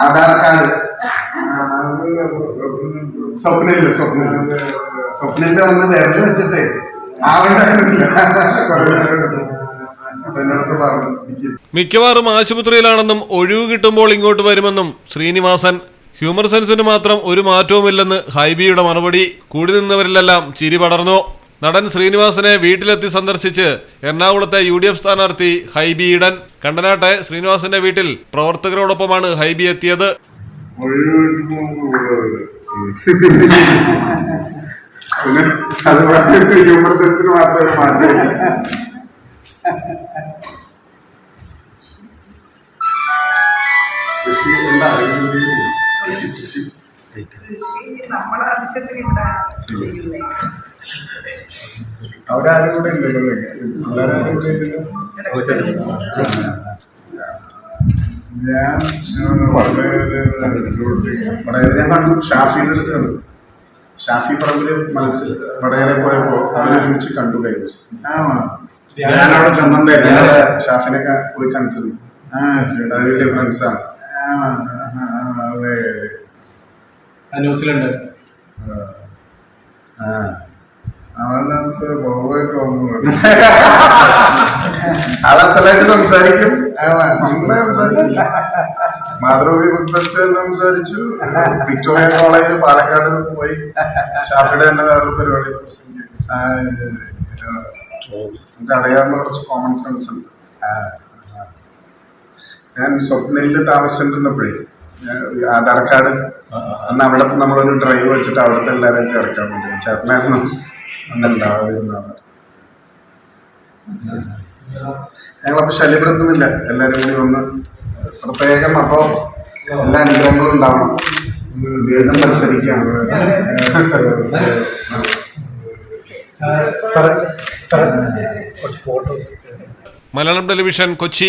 Aadhaar card സ്വപ്നയില്ല സ്വപ്ന സ്വപ്നയിൽ ഒന്ന് വിരൽ വെച്ചിട്ടേ. മിക്കവാറും ആശുപത്രിയിലാണെന്നും ഒഴിവ് കിട്ടുമ്പോൾ ഇങ്ങോട്ട് വരുമെന്നും ശ്രീനിവാസൻ ഹ്യൂമർ സെൻസിന് മാത്രം ഒരു മാറ്റവുമില്ലെന്ന് ഹൈബിയുടെ മറുപടി. കൂടി നിന്നവരിലെല്ലാം ചിരി പടർന്നു. നടൻ ശ്രീനിവാസനെ വീട്ടിലെത്തി സന്ദർശിച്ച് എറണാകുളത്തെ യു ഡി എഫ് സ്ഥാനാർത്ഥി ഹൈബി ഈഡൻ കണ്ടനാട്ടെ ശ്രീനിവാസന്റെ വീട്ടിൽ പ്രവർത്തകരോടൊപ്പമാണ് ഹൈബി എത്തിയത്. കൃഷി എന്താ നമ്മളെ ആവശ്യത്തിന് ഇവിടെ ചെയ്യുന്നേ. അവരാരും കൂടെ ഇല്ലല്ലോ എല്ലാവരും കൂടെ ഇല്ലല്ലോ? ഞാൻ വളരെ ഞാൻ കണ്ടു ഷാഫിയുടെ അടുത്ത് കണ്ടു ഷാഫി പറമ്പിൽ മനസ്സിൽ വടകര പോയപ്പോ അവരെ ഒരുമിച്ച് കണ്ടു കൈവസ് ഞാൻ അവിടെ ചെന്നുണ്ടായിരുന്നു ഷാഫിനെ പോയി കണ്ടിരുന്നു. ആ വലിയ ഫ്രണ്ട്സാണ് ന്യൂസിലുണ്ട്. സംസാരിക്കും. മാതൃഭൂമി ബുക്ക് ഫെസ്റ്റിവൽ സംസാരിച്ചു. വിക്ടോറിയ കോളേജിൽ പാലക്കാട് പോയി. ഷാഫിയുടെ തന്നെ വേറൊരു പരിപാടി പ്രസംഗിച്ചു ചെയ്തു. നമുക്ക് അറിയാവുന്ന കുറച്ച് കോമൺ ഫ്രണ്ട്സ് ഉണ്ട്. ഞാൻ സ്വപ്നയിൽ ഈ ആധാർ കാർഡ് അന്ന് അവിടെ നമ്മളൊരു ഡ്രൈവ് വെച്ചിട്ട് അവിടുത്തെ എല്ലാവരെയും ചേർക്കാൻ വേണ്ടി ചേട്ടനായിരുന്നു. അന്ന് ഉണ്ടാവാതിരുന്നത് ഞങ്ങളപ്പോ ശല്യപ്പെടുത്തുന്നില്ല. എല്ലാവരും കൂടി ഒന്ന് പ്രത്യേകം അപ്പോ എല്ലാ അനുഗ്രഹങ്ങളും ഉണ്ടാവണം. വീണ്ടും മത്സരിക്കാം സാറേ സാറേ കുറച്ച് ഫോട്ടോസ് മലയാളം ടെലിവിഷൻ കൊച്ചി